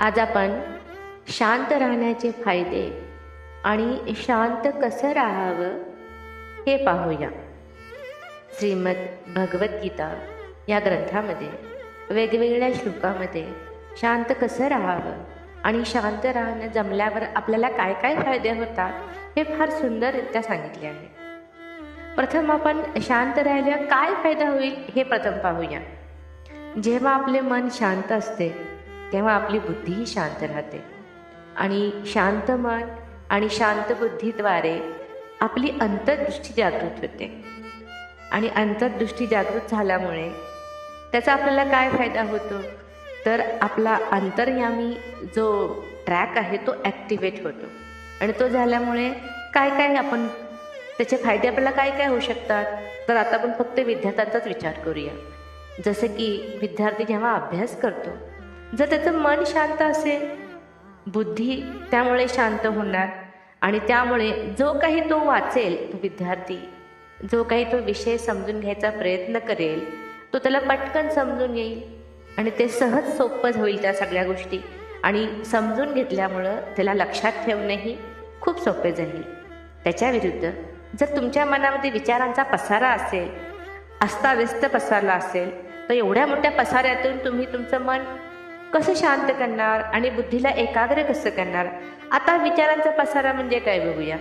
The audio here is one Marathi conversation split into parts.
आज आपण शांत राहण्याचे फायदे आणि शांत कसं राहावं हे पाहूया. श्रीमद भगवद्गीता या ग्रंथामध्ये वेगवेगळ्या श्लोकामध्ये शांत कसं राहावं आणि शांत राहणं जमल्यावर आपल्याला काय काय फायदे होतात हे फार सुंदररित्या सांगितले आहे. प्रथम आपण शांत राहिल्या काय फायदा होईल हे प्रथम पाहूया. जेव्हा आपले मन शांत असते तेव्हा आपली बुद्धीही शांत राहते. आणि शांत मन आणि शांत बुद्धीद्वारे आपली अंतर्दृष्टी जागृत होते. आणि अंतर्दृष्टी जागृत झाल्यामुळे त्याचा आपल्याला काय फायदा होतो? तर आपला अंतर्यामी जो ट्रॅक आहे तो ॲक्टिवेट होतो. आणि तो झाल्यामुळे काय काय आपण त्याचे फायदे आपल्याला काय काय होऊ शकतात? तर आता आपण फक्त विद्यार्थ्यांचाच विचार करूया. जसं की विद्यार्थी जेव्हा अभ्यास करतो जर त्याचं मन शांत असेल बुद्धी त्यामुळे शांत होणार आणि त्यामुळे जो काही तो वाचेल तो विद्यार्थी जो काही तो विषय समजून घ्यायचा प्रयत्न करेल तो त्याला पटकन समजून येईल आणि ते सहज सोपं होईल त्या सगळ्या गोष्टी. आणि समजून घेतल्यामुळं त्याला लक्षात ठेवणंही खूप सोपे जाईल. त्याच्याविरुद्ध जर तुमच्या मनामध्ये विचारांचा पसारा असेल अस्ताव्यस्त पसारला असेल तर एवढ्या मोठ्या पसाऱ्यातून तुम्ही तुमचं मन कसं शांत करणार आणि बुद्धीला एकाग्र कसं करणार? आता विचारांचा पसारा म्हणजे काय बघूया.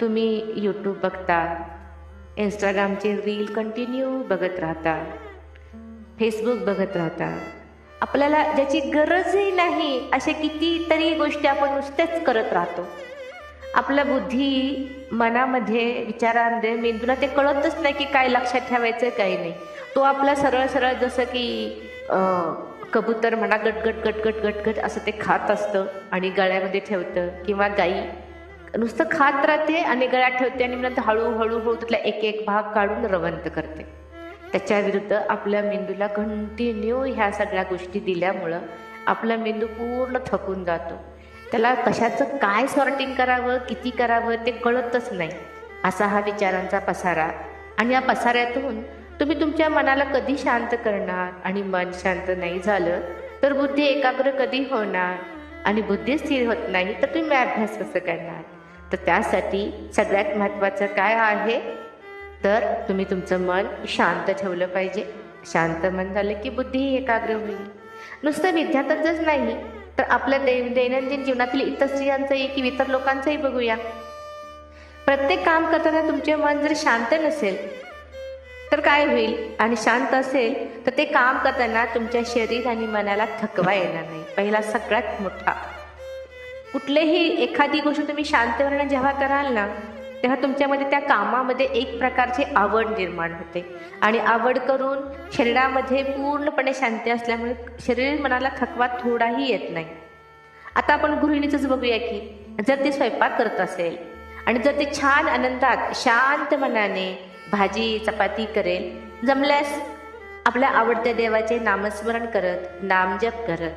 तुम्ही यूट्यूब बघता इंस्टाग्रामचे रील कंटिन्यू बघत राहता फेसबुक बघत राहता. आपल्याला ज्याची गरजही नाही असे कितीतरी गोष्टी आपण नुसतेच करत राहतो. आपल्या बुद्धी मनामध्ये विचारांमध्ये मेंदूला ते कळतच नाही की काय लक्षात ठेवायचं काही नाही. तो आपला सरळ सरळ जसं की कबूतर म्हणा गटगट गटगट गटगट असं ते खात असतं आणि गळ्यामध्ये ठेवतं. किंवा गाई. नुसतं खात राहते आणि गळ्यात ठेवते आणि नंतर हळूहळू हळू त्यातला एक एक भाग काढून रवंत करते. त्याच्या विरुद्ध आपल्या मेंदूला कंटिन्यू ह्या सगळ्या गोष्टी दिल्यामुळं आपला मेंदू पूर्ण थकून जातो. त्याला कशाचं काय सॉर्टिंग करावं किती करावं ते कळतच नाही. असा हा विचारांचा पसारा. आणि या पसाऱ्यातून तुम्ही तुमच्या मनाला कधी शांत करणार आणि मन शांत नाही झालं तर बुद्धी एकाग्र कधी होणार आणि बुद्धी स्थिर होत नाही तर तुम्ही अभ्यास कसं करणार? तर त्यासाठी सगळ्यात महत्त्वाचं काय आहे? तर तुम्ही तुमचं मन शांत ठेवलं पाहिजे. शांत मन झालं की बुद्धीही एकाग्र होईल. नुसतं विद्यार्थ्यांचंच नाही तर आपल्या दै दैनंदिन जीवनातील इतर स्त्रियांचंही की इतर लोकांचंही बघूया. प्रत्येक काम करताना तुमचे मन जर शांत नसेल तर काय होईल? आणि शांत असेल तर ते काम करताना तुमच्या शरीर आणि मनाला थकवा येणार नाही. पहिला सगळ्यात मोठा. कुठलेही एखादी गोष्ट तुम्ही शांतपणे जेव्हा कराल ना तेव्हा तुमच्यामध्ये त्या कामामध्ये एक प्रकारची आवड निर्माण होते. आणि आवड करून शरीरामध्ये पूर्णपणे शांती असल्यामुळे शरीर मनाला थकवा थोडाही येत नाही. आता आपण गृहिणीचंच बघूया की जर ती स्वयंपाक करत असेल आणि जर ते छान आनंदात शांत मनाने भाजी चपाती करेल. जमल्यास आपल्या आवडत्या देवाचे नामस्मरण करत नामजप करत.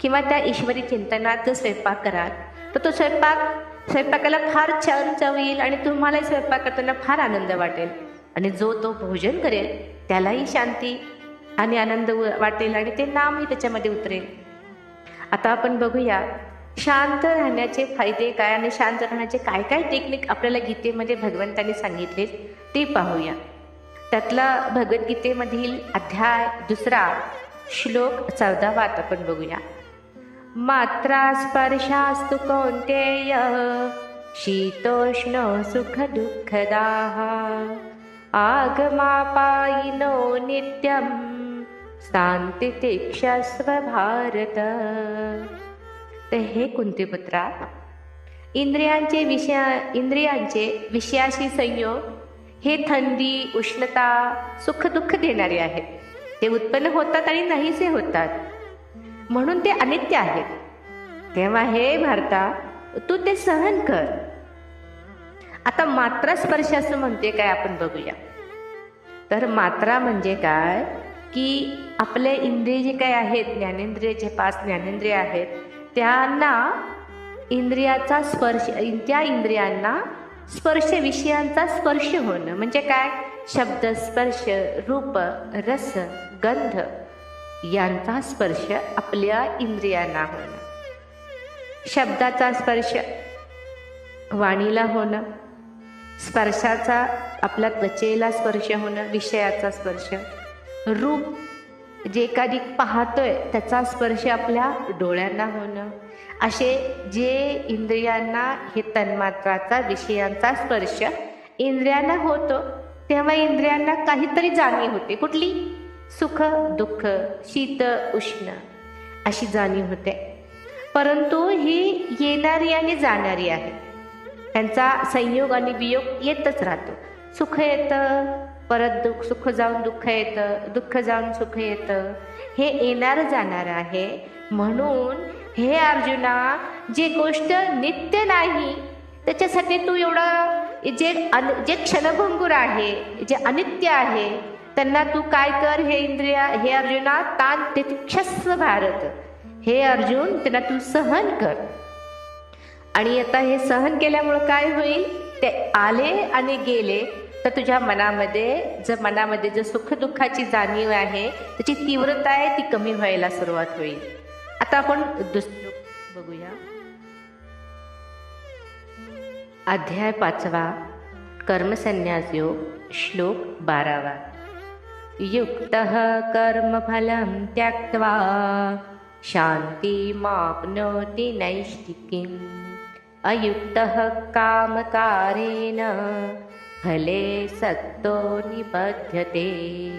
किंवा त्या ईश्वरी चिंतनात जर स्वयंपाक कराल तर तो स्वयंपाक स्वयंपाकाला फार छान चव येईल आणि तुम्हालाही स्वयंपाक करताना फार आनंद वाटेल. आणि जो तो भोजन करेल त्यालाही शांती आणि आनंद वाटेल आणि ते नामही त्याच्यामध्ये उतरेल. आता आपण बघूया शांत राहण्याचे फायदे काय आणि शांत राहण्याचे काय काय टेक्निक आपल्याला गीतेमध्ये भगवंतांनी सांगितले ते पाहूया. त्यातला भगवद्गीतेमधील अध्याय दुसरा श्लोक चौदावात आपण बघूया. मात्रा स्पर्शास्तु कौंतेय शीतोष्ण सुख दुःखदाः आगमापायिनो नित्यं शांतितिक्षस्व भारत। तर हे कुंतीपुत्रा इंद्रियांचे विषया इंद्रियांचे विषयाशी संयोग हे थंडी उष्णता सुख दुःख देणारे आहेत. ते उत्पन्न होतात आणि नाहीसे होतात. म्हणून ते अनित्य आहेत. तेव्हा हे भारता तू ते सहन कर. आता मात्रा स्पर्श असं म्हणते काय आपण बघूया. तर मात्रा म्हणजे काय? की आपले इंद्रिय जे काय आहेत ज्ञानेंद्रिय जे पाच ज्ञानेंद्रिय आहेत त्यांना इंद्रियाचा स्पर्श त्या इंद्रियांना स्पर्श विषयांचा स्पर्श होणं. म्हणजे काय? शब्द स्पर्श रूप रस गंध यांचा स्पर्श आपल्या इंद्रियांना होणं. शब्दाचा स्पर्श वाणीला होणं. स्पर्शाचा आपल्या त्वचेला स्पर्श होणं विषयाचा स्पर्श. रूप जे एखादी पाहतोय त्याचा स्पर्श आपल्या डोळ्यांना होणं. असे जे इंद्रियांना हे तन्मात्राचा विषयांचा स्पर्श इंद्रियांना होतो तेव्हा इंद्रियांना काहीतरी जाणीव होते. कुठली? सुख दुःख शीत उष्ण अशी जाणीव होते. परंतु ही येणारी आणि जाणारी आहे. त्यांचा संयोग आणि वियोग येतच राहतो. सुख येतं परत दुःख सुख जाऊन दुःख येतं दुःख जाऊन सुख येतं. हे येणार जाणार आहे. म्हणून हे अर्जुना जे गोष्ट नित्य नाही त्याच्यासाठी तू एवढं जे अन जे क्षणभंगूर आहे जे अनित्य आहे त्यांना तू काय कर हे इंद्रिया हे अर्जुना तान तिक्षस्व भारत. हे अर्जुन त्यांना तू सहन कर. आणि आता हे सहन केल्यामुळं काय होईल? ते आले आणि गेले. तर तुझ्या मनामध्ये जर मनामध्ये जर सुखदुःखाची जाणीव आहे त्याची तीव्रता आहे ती कमी व्हायला सुरुवात होईल. आता आपण दुसरं बघूया. अध्याय पाचवा कर्मसन्यास योग श्लोक बारावा. युक्त कर्मफलं त्यक्त्वा शान्तिमाप्नोति नैष्टिकीम् अयुक्तः कामकारेण फले सक्तो निबध्यते.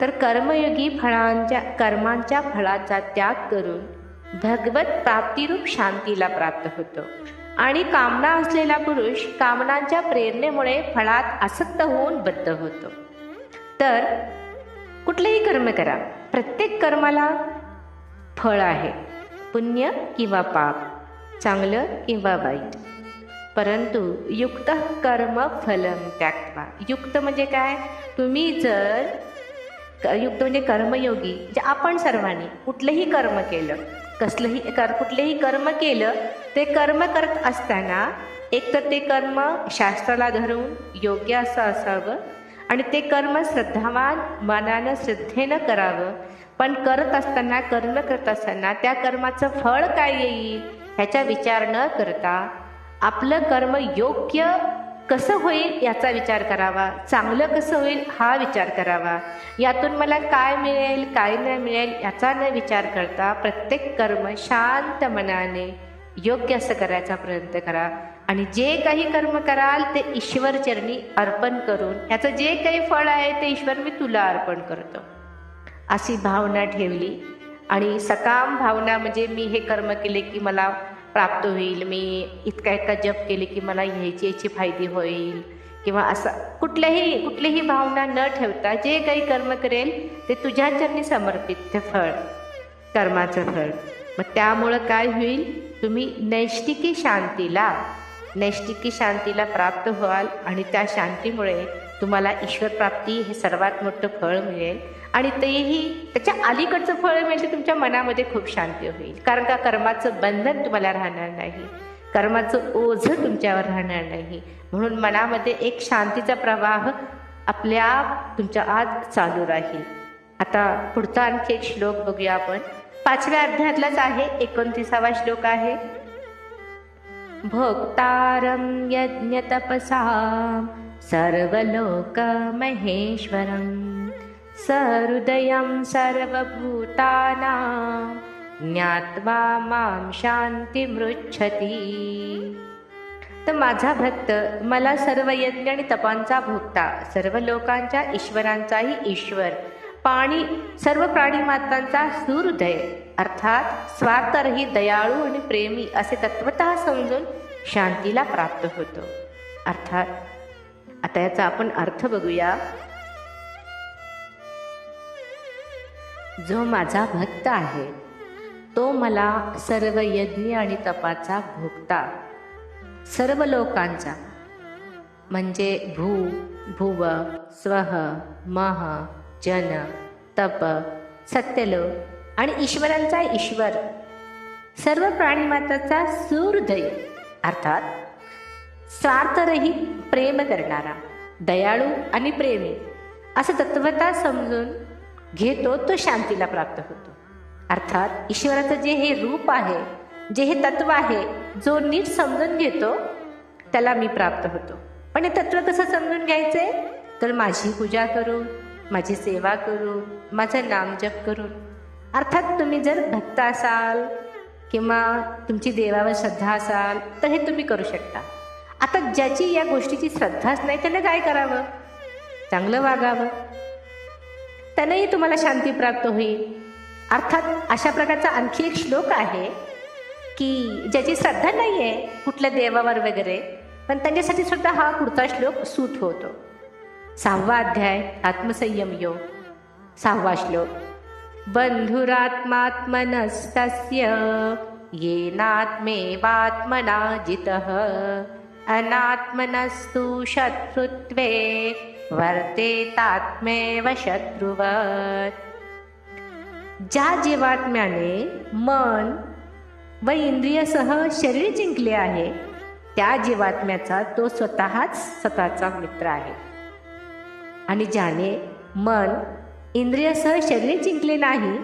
तर कर्मयोगी फळांच्या कर्मांच्या फळाचा त्याग करून भगवत प्राप्तिरूप शांतीला प्राप्त होतो. आणि कामना असलेला पुरुष कामनांच्या प्रेरणेमुळे फळात आसक्त होऊन बद्ध होतो. तर कुठलेही कर्म करा. प्रत्येक कर्माला फळ आहे. पुण्य किंवा पाप. चांगलं किंवा वाईट. परंतु युक्त कर्म फलम त्यागवा युक्त म्हणजे काय? तुम्ही जर युक्त म्हणजे कर्मयोगी जे आपण सर्वांनी कुठलंही कर्म केलं कसलंही कर कुठलेही कर्म केलं ते कर्म करत असताना एक तर ते कर्म शास्त्राला धरून योग्य असं असावं आणि ते कर्म श्रद्धावान मनानं श्रद्धेनं करावं. पण करत असताना कर्म करत असताना त्या कर्माचं फळ काय येईल? ह्याचा विचार न करता आपलं कर्म योग्य कसं होईल याचा विचार करावा चांगलं कसं होईल हा विचार करावा. यातून मला काय मिळेल काय नाही मिळेल याचा न विचार करता प्रत्येक कर्म शांत मनाने योग्य असं करायचा प्रयत्न करा. आणि जे काही कर्म कराल ते ईश्वर चरणी अर्पण करून याचं जे काही फळ आहे ते ईश्वर मी तुला अर्पण करतो. अशी भावना ठेवली. आणि सकाम भावना म्हणजे मी हे कर्म केले की मला प्राप्त होईल. मी इतका इतका जप केले की मला ह्याची याची फायदे होईल. किंवा असं कुठल्याही कुठलीही भावना न ठेवता जे काही कर्म करेल ते तुझ्या चरणी समर्पित ते फळ कर्माचं फळ. मग त्यामुळं काय होईल? तुम्ही नैष्टिकी शांतीला नैष्टिकी शांतीला प्राप्त व्हाल आणि त्या शांतीमुळे तुम्हाला ईश्वर प्राप्ती हे सर्वात मोठं फळ मिळेल. आणि तेही त्याच्या अलीकडचं फळ म्हणजे तुमच्या मनामध्ये खूप शांती होईल. कारण का कर्माचं बंधन तुम्हाला राहणार नाही. कर्माचं ओझं तुमच्यावर राहणार नाही. म्हणून मनामध्ये एक शांतीचा प्रवाह आपल्या तुमच्या आत चालू राहील. आता पुढचा आणखी एक श्लोक बघूया आपण. पाचव्या अध्यायातलाच आहे एकोणतीसावा श्लोक आहे. भक्तारं यज्ञ तपसा सर्वलोकमहेश्वरं सहृदयं सर्वभूतानां ज्ञात्वा मां शान्तिमृच्छति। तर माझा भक्त मला सर्व यज्ञ आणि तपांचा भोगता सर्व लोकांच्या ईश्वरांचाही ईश्वर पाणी सर्व प्राणीमात्रांचा सुहृदय अर्थात स्वार्थरही दयाळू आणि प्रेमी असे तत्वत समजून शांतीला प्राप्त होतो. अर्थात आता याचा आपण अर्थ बघूया. जो माझा भक्त आहे तो मला सर्व यज्ञ आणि तपाचा भोगता. सर्व लोकांचा म्हणजे भू भुव स्वह मह जन तप सत्यलोक आणि ईश्वरांचा ईश्वर. सर्व प्राणीमाताचा सूर्दय अर्थात स्वार्थरहित प्रेम करणारा दयाळू आणि प्रेमी असं तत्वता समजून घेतो तो शांतीला प्राप्त होतो. अर्थात ईश्वराचं जे हे रूप आहे जे हे तत्व आहे जो नीट समजून घेतो त्याला मी प्राप्त होतो. पण हे तत्व कसं समजून घ्यायचंय तर माझी पूजा करून माझी सेवा करून माझं नामजप करून अर्थात तुम्ही जर भक्त असाल किंवा तुमची देवावर श्रद्धा असाल तर हे तुम्ही करू शकता. आता ज्याची या गोष्टीची श्रद्धाच नाही त्यानं काय करावं? चांगलं वागावं. त्यानंही तुम्हाला शांती प्राप्त होईल. अर्थात अशा प्रकारचा आणखी एक श्लोक आहे की ज्याची श्रद्धा नाही आहे कुठल्या देवावर वगैरे पण त्यांच्यासाठी सुद्धा हा पुढचा श्लोक सूट होतो. सहावा अध्याय आत्मसंयम योग. सहावा श्लोक. बंधुरात्मात्मनस्तस्य येनात्मेवात्मना जितः अनात्मनस्तु शत्रुत्वे वर्तेतात्मेव शत्रुवत् ज्या जीवात्म्याने मन व इंद्रियसह शरीर जिंकले आहे त्या जीवात्म्याचा तो स्वतःच स्वतःचा मित्र आहे. आणि ज्याने मन इंद्रियसह शरीर जिंकले नाही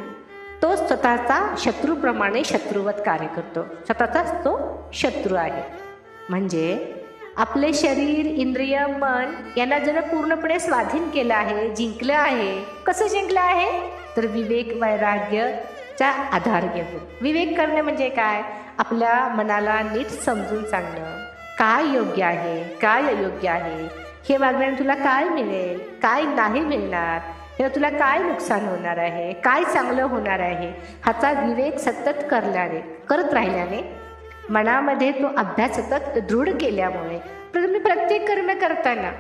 तो स्वतःचा शत्रूप्रमाणे शत्रुवत कार्य करतो. स्वतःचाच तो शत्रू आहे. म्हणजे आपले शरीर इंद्रिय मन यांना जर पूर्णपणे स्वाधीन केलं आहे जिंकलं आहे कसं जिंकलं आहे? तर विवेक वैराग्यचा आधार घेऊन. विवेक करणे म्हणजे काय? आपल्या मनाला नीट समजून सांगणं. काय योग्य आहे? काय अयोग्य आहे? हे वागण्याने तुला काय मिळेल? काय नाही मिळणार? हे तुला काय नुकसान होणार आहे? काय चांगलं होणार आहे? ह्याचा विवेक सतत करल्याने करत राहिल्याने मनामध्ये तो अभ्यास सतत दृढ केल्यामुळे. तुम्ही प्रत्येक कर्म करताना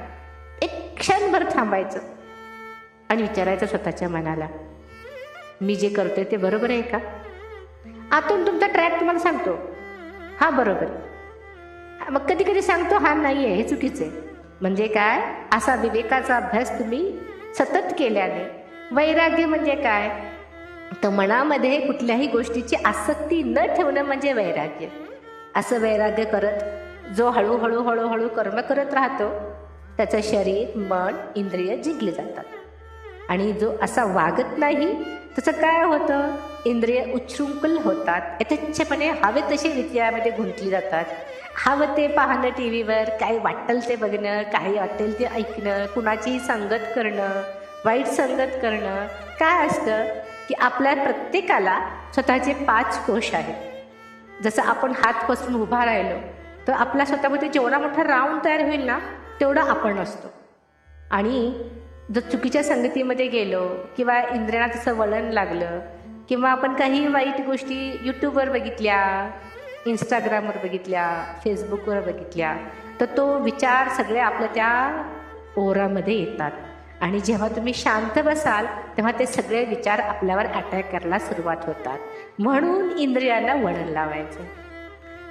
एक क्षणभर थांबायचं आणि विचारायचं स्वतःच्या मनाला मी जे करतोय ते बरोबर आहे का? आतून तुमचा ट्रॅक तुम्हाला सांगतो. हा बरोबर मग कधी कधी सांगतो हा नाही आहे हे चुकीचं आहे. म्हणजे काय? असा विवेकाचा अभ्यास तुम्ही सतत केल्याने. वैराग्य म्हणजे काय? तर मनामध्ये कुठल्याही गोष्टीची आसक्ती न ठेवणं म्हणजे वैराग्य. असं वैराग्य करत जो हळूहळू हळूहळू कर्म करत राहतो त्याचं शरीर मन इंद्रिय जिंकले जातात. आणि जो असा वागत नाही तसं काय होतं? इंद्रिय उच्छृंखल होतात यथेच्छपणे हवे तसे विचारामध्ये गुंतली जातात. हवं ते पाहणं टी व्हीवर काय वाटेल ते बघणं काही वाटेल ते ऐकणं कुणाचीही संगत करणं वाईट संगत करणं काय असतं की आपल्या प्रत्येकाला स्वतःचे पाच कोश आहेत. जसं आपण हात पसरून उभा राहिलो तर आपल्या स्वतःमध्ये जेवढा मोठा राऊंड तयार होईल ना तेवढा आपण असतो. आणि जर चुकीच्या संगतीमध्ये गेलो किंवा इंद्रियांना तसं वळण लागलं किंवा आपण काही वाईट गोष्टी यूट्यूबवर बघितल्या इंस्टाग्रामवर बघितल्या फेसबुकवर बघितल्या तर तो विचार सगळे आपल्या त्या ओरामध्ये येतात. आणि जेव्हा तुम्ही शांत बसाल तेव्हा ते सगळे विचार आपल्यावर अटॅक करायला सुरुवात होतात. म्हणून इंद्रियांना वळण लावायचं.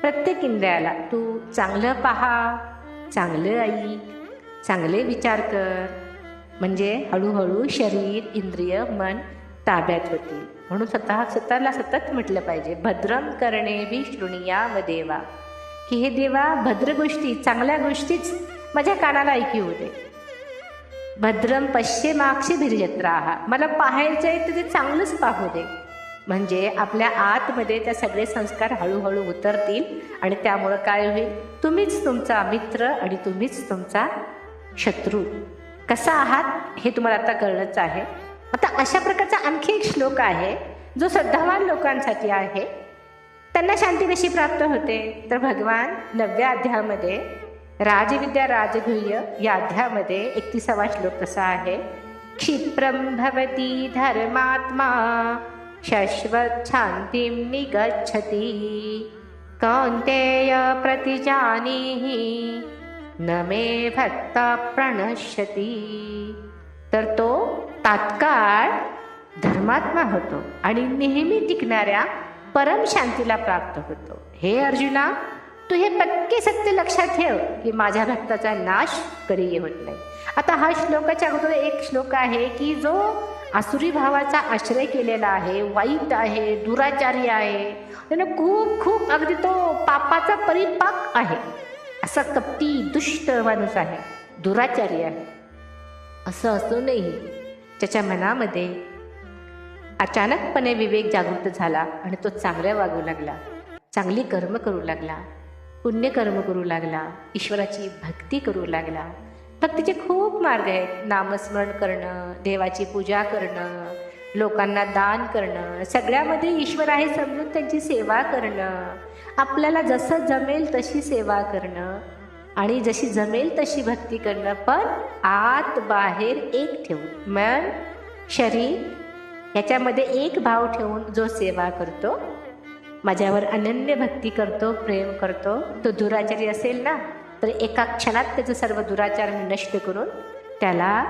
प्रत्येक इंद्रियाला तू चांगलं पहा चांगलं ऐक चांगले विचार कर. म्हणजे हळूहळू शरीर इंद्रिय मन ताब्यात होतील. म्हणून स्वतः स्वतःला सतत म्हटलं पाहिजे भद्रम करणे बी शृणिया व देवा. की हे देवा भद्र गोष्टी चांगल्या गोष्टीच माझ्या कानाला ऐकू होते भद्रम पश्चिमाक्षी भिरजत्राह मला पाहायचं आहे तर ते चांगलंच पाहू दे. म्हणजे आपल्या आतमध्ये त्या सगळे संस्कार हळूहळू उतरतील आणि त्यामुळं काय होईल? तुम्हीच तुमचा मित्र आणि तुम्हीच तुमचा शत्रू. कसा आहात हे तुम्हाला आता कळलंच आहे. आता अशा प्रकारचा आणखी एक श्लोक आहे जो श्रद्धावान लोकांसाठी आहे. त्यांना शांती कशी प्राप्त होते. तर भगवान नवव्या अध्यायामध्ये राजविद्या राजगुह्य या अध्यामध्ये एकतीसावा श्लोक कसा आहे. क्षिप्रम भवती धर्मात्मा शश्वत शांती निगच्छती। कौंतेय प्रतिजानीही न मे भक्त प्रणश्यती। तर तो तात्काळ धर्मात्मा होतो आणि नेहमी टिकणाऱ्या परम शांतीला प्राप्त होतो. हे अर्जुना तू हे पक्के सत्य लक्षात ठेव की माझ्या भक्ताचा नाश कधी होत नाही. आता हा श्लोकाच्या अगोदर एक श्लोक आहे की जो आसुरी भावाचा आश्रय केलेला आहे वाईट आहे दुराचारी आहे. त्यानं खूप खूप अगदी तो पापाचा परिपाक आहे. असा कपटी दुष्ट माणूस आहे दुराचारी आहे. असं असूनही त्याच्या मनामध्ये अचानकपणे विवेक जागृत झाला आणि तो चांगल्या वागू लागला चांगली कर्म करू लागला. पुण्यकर्म करू लागला ईश्वराची भक्ती करू लागला. भक्तीचे खूप मार्ग आहेत. नामस्मरण करणं देवाची पूजा करणं लोकांना दान करणं सगळ्यामध्ये ईश्वर आहे समजून त्यांची सेवा करणं. आपल्याला जसं जमेल तशी सेवा करणं आणि जशी जमेल तशी भक्ती करणं. पण आत बाहेर एक ठेवून मन शरीर याच्यामध्ये एक भाव ठेवून जो सेवा करतो माझ्यावर अनन्य भक्ती करतो प्रेम करतो. तो दुराचारी असेल ना तर एका क्षणात त्याचं सर्व दुराचार मी नष्ट करून त्याला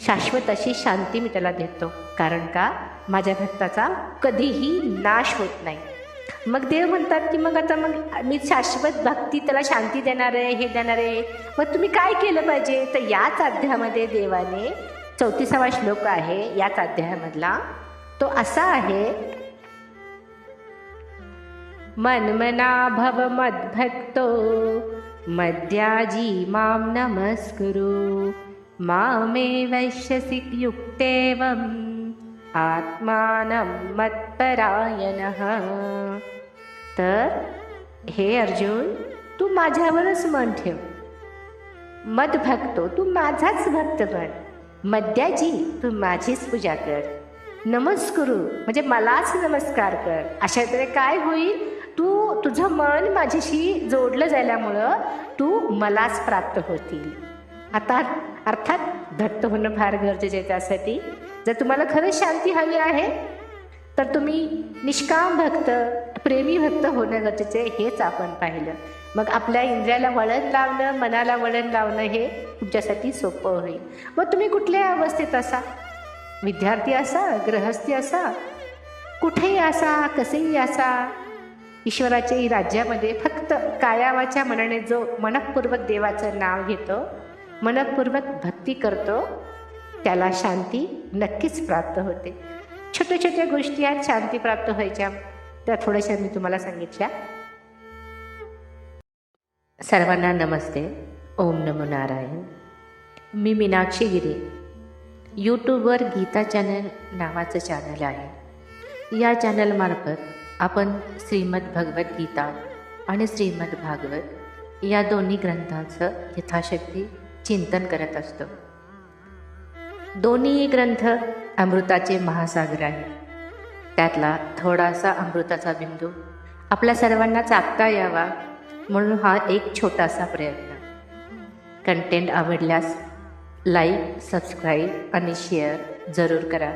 शाश्वत अशी शांती मी त्याला देतो. कारण का? माझ्या भक्ताचा कधीही नाश होत नाही. मग देव म्हणतात की मग आता मग मी शाश्वत भक्ती त्याला शांती देणार आहे हे देणार आहे. मग तुम्ही काय केलं पाहिजे? तर याच अध्यायामध्ये देवाने चौतीसावा श्लोक आहे याच अध्यायामधला. तो असा आहे मन्मना भव मद्भक्तो मद्याजी मां नमस्कुरु। मामे वैश्यसि युक्तेवम्। आत्मानं मत्परायणः। तर हे अर्जुन तू माझ्यावरच मन ठेव. मद भक्तो तू माझाच भक्त बन. मद्याजी तू माझीच पूजा कर. नमस्कुरू म्हणजे मलाच नमस्कार कर. अशा तऱ्हे काय होईल? तू तुझं मन माझ्याशी जोडलं झाल्यामुळं तू मलाच प्राप्त होतील. आता अर्थात घट्ट होणं फार गरजेचं आहे त्यासाठी. जर तुम्हाला खरंच शांती हवी आहे तर तुम्ही निष्काम भक्त प्रेमी भक्त होणं गरजेचं आहे हेच आपण पाहिलं. मग आपल्या इंद्रियाला वळण लावणं मनाला वळण लावणं हे तुमच्यासाठी सोपं होईल. मग तुम्ही कुठल्या अवस्थेत असा विद्यार्थी असा गृहस्थी असा कुठेही असा कसेही असा ईश्वराच्या राज्यामध्ये फक्त कायावाच्या मनाने जो मनपूर्वक देवाचं नाव घेतो मनपूर्वक भक्ती करतो त्याला शांती नक्कीच प्राप्त होते. छोट्या छोट्या गोष्टी आहेत शांती प्राप्त व्हायच्या. त्या थोड्याशा मी तुम्हाला सांगितल्या. सर्वांना नमस्ते. ओम नमो नारायण. मी मीनाक्षी गिरी. यूट्यूबवर गीता चॅनल नावाचं चॅनल आहे. या चॅनलमार्फत आपण श्रीमद भगवद्गीता आणि श्रीमद भागवत या दोन्ही ग्रंथांचं यथाशक्ती चिंतन करत असतो. दोन्ही ग्रंथ अमृताचे महासागर आहे त्यातला थोडासा अमृताचा बिंदू आपल्या सर्वांना चाकता यावा म्हणून हा एक छोटासा प्रयत्न. कंटेंट आवडल्यास लाईक सबस्क्राईब आणि शेअर जरूर करा.